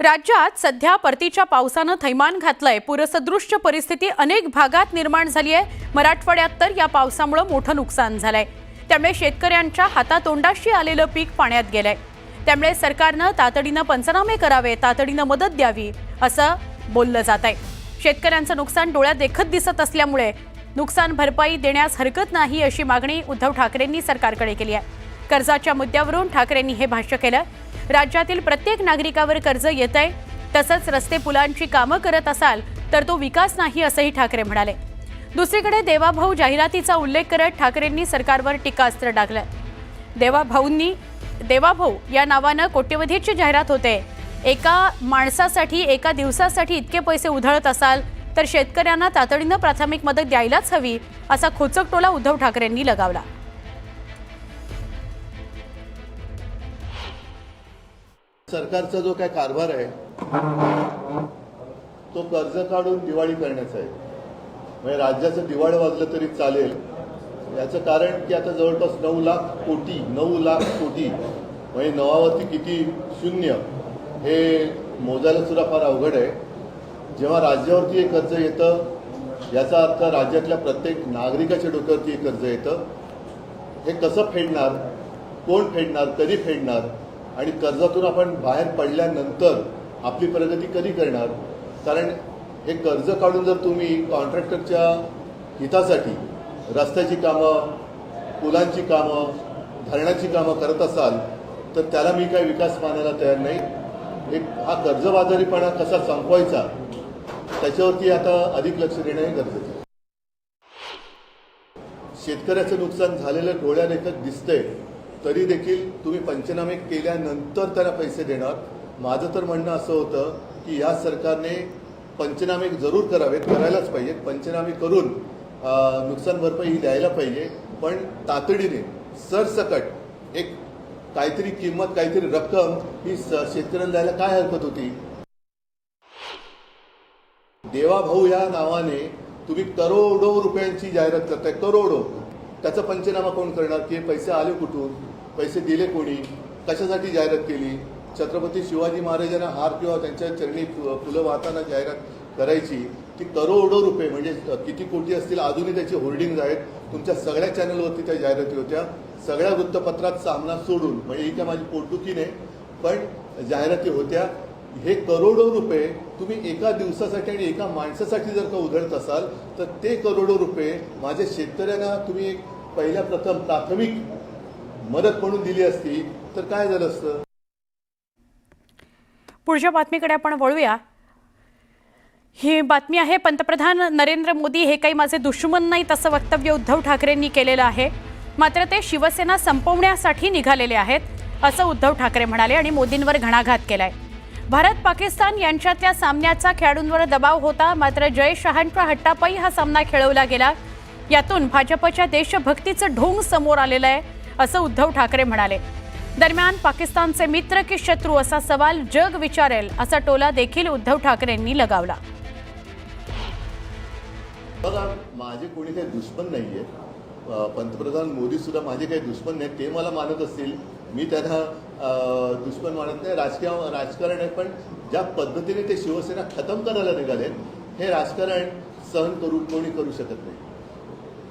राज्यात सध्या परतीच्या पावसानं थैमान घातलंय. पूरसदृश्य परिस्थिती अनेक भागात निर्माण झाली आहे मराठवाड्यात तर या पावसामुळं मोठं नुकसान झालंय. त्यामुळे शेतकऱ्यांच्या हातातोंडाशी आलेलं पीक पाण्यात गेलंय. त्यामुळे सरकारनं तातडीनं पंचनामे करावे तातडीनं मदत द्यावी असं बोललं जात आहे शेतकऱ्यांचं नुकसान डोळ्यात देखत दिसत असल्यामुळे नुकसान भरपाई देण्यास हरकत नाही अशी मागणी उद्धव ठाकरेंनी सरकारकडे केली आहे. कर्जाच्या मुद्द्यावरून ठाकरेंनी हे भाष्य केलं. राज्यातील प्रत्येक नागरिकावर कर्ज येत आहे तसंच रस्ते पुलांची कामं करत असाल तर तो विकास नाही असंही ठाकरे म्हणाले. दुसरीकडे देवाभाऊ जाहिरातीचा उल्लेख करत ठाकरेंनी सरकारवर टीकास्त्र टाकलं देवाभाऊंनी देवाभाऊ या नावानं कोट्यवधीची जाहिरात होते. एका माणसासाठी एका दिवसासाठी इतके पैसे उधळत असाल तर शेतकऱ्यांना तातडीनं प्राथमिक मदत द्यायलाच हवी असा खोचक टोला उद्धव ठाकरेंनी लगावला. सरकारचा जो काय कारभार आहे तो कर्ज काढून दिवाळी करण्याचा आहे. म्हणजे राज्याचं दिवाळं वाजलं तरी चालेल. याचं कारण की आता जवळपास नऊ लाख कोटी नऊ लाख कोटी म्हणजे नवावरती किती शून्य हे मोजायला सुद्धा फार अवघड आहे. जेव्हा राज्यावरती हे कर्ज येतं याचा अर्थ राज्यातल्या प्रत्येक नागरिकाच्या डोक्यावरती हे कर्ज येतं. हे कसं फेडणार कोण फेडणार कधी फेडणार आणि कर्जातून आपण बाहेर पडल्यानंतर आपली प्रगती कधी करणार? कारण हे कर्ज काढून जर तुम्ही कॉन्ट्रॅक्टरच्या हितासाठी रस्त्याची कामं पुलांची कामं धरणाची कामं करत असाल तर त्याला मी काही विकास मानायला तयार नाही. एक हा कर्जबाजारीपणा कसा संपवायचा त्याच्यावरती आता अधिक लक्ष देणं हे गरजेचं आहे. शेतकऱ्याचं नुकसान झालेलं डोळ्यादेखत दिसतंय. तरी देखील तुम्ही पंचनामे केल्यानंतर त्याला पैसे देणार. माझं तर म्हणणं असं होतं की या सरकारने पंचनामे जरूर करावेत करायलाच पाहिजेत पंचनामे करून नुकसान भरपाई ही द्यायला पाहिजे. पण तातडीने सरसकट एक काहीतरी किंमत काहीतरी रक्कम ही स- शेतकऱ्यांना द्यायला काय हरकत होती? देवाभाऊ या नावाने तुम्ही करोडो रुपयांची जाहिरात करताय करोडो. त्याचा पंचनामा कोण करणार? की हे पैसे आले कुठून? पैसे दिले कोणी? कशासाठी जाहिरात केली? छत्रपती शिवाजी महाराजांना हार किंवा त्यांच्या चरणी फुलं वाहताना जाहिरात करायची ती करोडो रुपये म्हणजे किती कोटी असतील अजूनही त्याची होर्डिंग्ज आहेत. तुमच्या सगळ्या चॅनलवरती त्या जाहिराती होत्या. सगळ्या वृत्तपत्रात सामना सोडून म्हणजे ही काय माझी पोटदुखीने नाही पण जाहिराती होत्या. हे करोडो रुपये तुम्ही एका दिवसासाठी आणि एका माणसासाठी जर का उधळत असाल तर ते करोडो रुपये माझ्या शेतकऱ्यांना तुम्ही एक पहिल्या प्रथम प्राथमिक मदत म्हणून दिली असती तर काय झालं असतं? पुढच्या बातमीकडे आपण वळूया. ही बातमी आहे पंतप्रधान नरेंद्र मोदी हे काही माझे दुश्मन नाहीत असं वक्तव्य उद्धव ठाकरेंनी केलेलं आहे. मात्र ते शिवसेना संपवण्यासाठी निघालेले आहेत असं उद्धव ठाकरे म्हणाले आणि मोदींवर घणाघात केलाय. भारत पाकिस्तान यांच्यातल्या सामन्याचा खेळाडूंवर दबाव होता मात्र जय शहांच्या हट्टापायी हा सामना खेळवला गेला. यातून भाजपच्या देशभक्तीचं ढोंग समोर आलेलं आहे. असं उद्धव ठाकरे म्हणाले. दरम्यान पाकिस्तानचे मित्र की शत्रू असा सवाल जग विचारेल असा टोला देखील उद्धव ठाकरेंनी लगावला. बघा माझे कोणी काही दुश्मन नाही अं, पंतप्रधान मोदी सुद्धा माझे काही दुश्मन नाही ते मला मानत असतील. मी त्यांना दुश्मन मानत नाही. राजकीय राजकारण आहे पण ज्या पद्धतीने ते शिवसेना खतम करायला निघाले हे राजकारण सहन करू कोणी करू शकत नाही.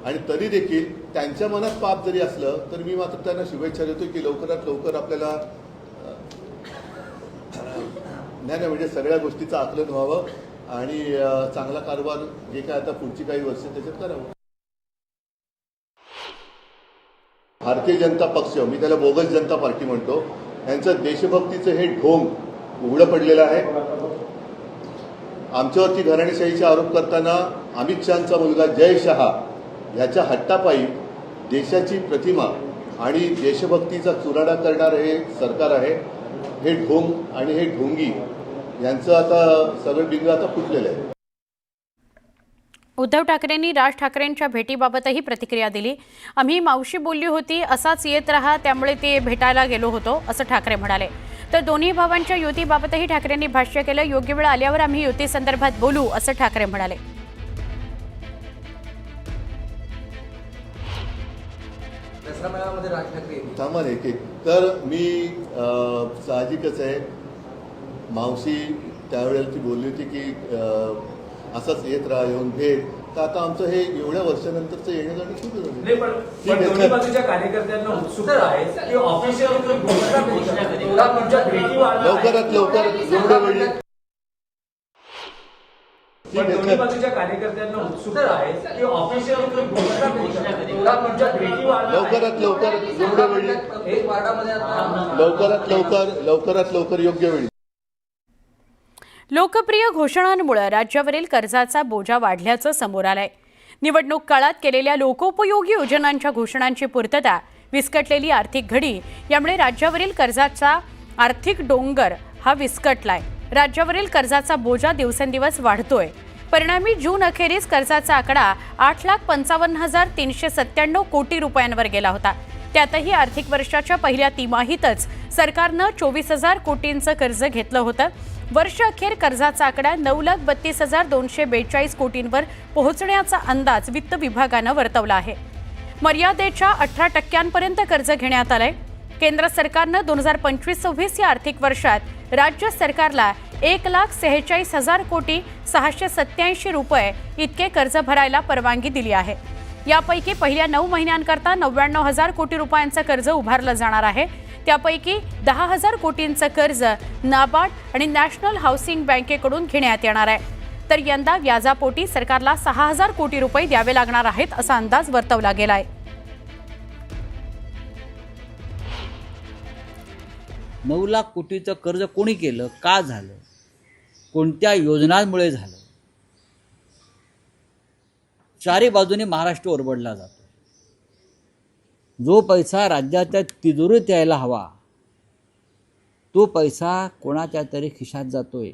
आणि तरी देखील त्यांच्या मनात पाप जरी असलं तर मी मात्र त्यांना शुभेच्छा देतो की लवकरात लवकर आपल्याला ज्ञान नाही नाही म्हणजे सगळ्या गोष्टीचं आकलन व्हावं आणि चांगला कारभार जे काय आता पुढची काही वर्ष त्याच्यात करावं. भारतीय जनता पक्ष मी त्याला बोगस जनता पार्टी म्हणतो यांचं देशभक्तीचं हे ढोंग उघडं पडलेलं आहे. आमच्यावरती घराणेशाहीचे आरोप करताना अमित शहाचा मुलगा जय शहा ह्याच्या हट्टापायी देशाची प्रतिमा आणि देशभक्तीचा चुराडा करणारं हे सरकार आहे हे ढोंग आणि हे ढोंगी यांचं आता सगळं बिंदू आता फुटलेलं आहे. उद्धव ठाकरेंनी राज ठाकरेंच्या भेटीबाबतही प्रतिक्रिया दिली. आम्ही मावशी बोलली होती असाच येत राहा त्यामुळे ते भेटायला गेलो होतो असं ठाकरे म्हणाले. तर दोन्ही भावांच्या युतीबाबतही ठाकरेंनी भाष्य केलं योग्य वेळ आल्यावर आम्ही युतीसंदर्भात बोलू असं ठाकरे म्हणाले. दसरा मेळाव्यामध्ये राज ठाकरे. थांबा एक एक तर मी अं, साहजिकच आहे मावशी त्यावेळेला ती बोलली होती की असंच येत राहा येऊन भेट तर आता आमचं हे एवढ्या वर्षानंतरचं येणं जाणं सुरू झालं नाही पण ठीक पण पण आहे, दोन्ही चल. बाजूच्या कार्यकर्त्यांना उत्सुकता आहे की ऑफिशियल घोषणा कधी तेवढा तुमच्या भेटी वाढला आहे. लवकरात लवकर जेवढ्या वेळी. वार्डामध्ये लवकरात लवकर लवकरात लवकर योग्य वेळी. लोकप्रिय घोषणांमुळे राज्यावरील कर्जाचा बोजा वाढल्याचं समोर आलंय. निवडणूक काळात केलेल्या लोकोपयोगी योजनांच्या घोषणांची पूर्तता विस्कटलेली आर्थिक घडी यामुळे राज्यावरील कर्जाचा आर्थिक डोंगर हा विस्कटलाय. राज्यावरील कर्जाचा बोजा दिवसेंदिवस वाढतोय. परिणामी जून अखेरीस कर्जाचा आकडा आठ लाख पंचावन्न हजार तीनशे सत्त्याण्णव कोटी रुपयांवर गेला होता. त्यातही आर्थिक वर्षाच्या पहिल्या तिमाहीतच सरकारनं चोवीस हजार कोटींचं कर्ज घेतलं होतं. वर्ष अखेर कर्जाचा आकडा नऊ लाख बत्तीस हजार दोनशे बेचाळीस कोटींवर पोहोचण्याचा अंदाज वित्त विभागानं वर्तवला आहे. मर्यादेच्या अठरा टक्क्यांपर्यंत कर्ज घेण्यात आलंय. केंद्र सरकारनं दोन हजार पंचवीस सव्वीस या आर्थिक वर्षात राज्य सरकारला एक लाख सेहेचाळीस हजार कोटी सहाशे सत्याऐंशी रुपये इतके कर्ज भरायला परवानगी दिली आहे. यापैकी पहिल्या नऊ महिन्यांकरता नव्याण्णव हजार कोटी रुपयांचं कर्ज उभारलं जाणार आहे. त्यापैकी दहा हजार कोटींचं कर्ज नाबार्ड आणि नॅशनल हाऊसिंग बँकेकडून घेण्यात येणार आहे. तर यंदा व्याजापोटी सरकारला सहा हजार कोटी रुपये द्यावे लागणार आहेत असा अंदाज वर्तवला गेलाय. नऊ लाख कोटीचं कर्ज कोणी केलं? का झालं? कोणत्या योजनांमुळे झालं? चारी बाजूने महाराष्ट्र ओरबडला जातो. जो पैसा राज्याच्या तिजोरीत यायला हवा तो पैसा कोणाच्या तरी खिशात जातोय.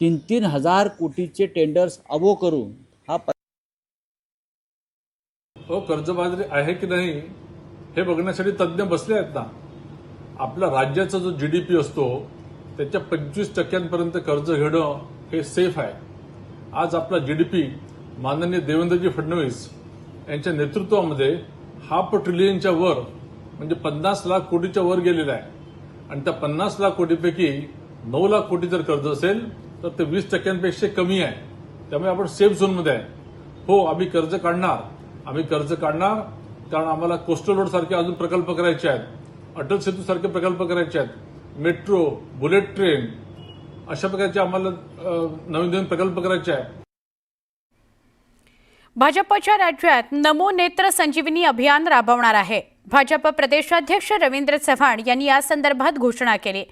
तीन तीन हजार कोटीचे टेंडर्स अबो करून हा हो कर्जबाजारी आहे की नाही हे बघण्यासाठी तज्ज्ञ बसले आहेत ना. आपल्या राज्याचा जो जी डी पी असतो त्याच्या पंचवीस टक्क्यांपर्यंत कर्ज घेणं हे सेफ आहे. आज आपला जी डी पी माननीय देवेंद्रजी फडणवीस यांच्या नेतृत्वामध्ये हाफ ट्रिलियनच्या वर म्हणजे पन्नास लाख कोटीच्या वर गेलेला आहे. आणि त्या पन्नास लाख कोटीपैकी नऊ लाख कोटी जर कर्ज असेल तर ते वीस टक्क्यांपेक्षा कमी आहे. त्यामुळे आपण सेफ झोनमध्ये आहे. हो आम्ही कर्ज काढणार. आम्ही कर्ज काढणार कारण आम्हाला कोस्टल रोडसारखे अजून प्रकल्प करायचे आहेत. अटल सेतू सारखे प्रकल्प करायचे आहेत. मेट्रो बुलेट ट्रेन अशा प्रकारचे आम्हाला नवीन नवीन प्रकल्प करायचे आहेत. भाजपच्या राज्यात नमो नेत्र संजीवनी अभियान राबवणार आहे. भाजप प्रदेशाध्यक्ष रवींद्र चव्हाण यांनी या संदर्भात घोषणा केली.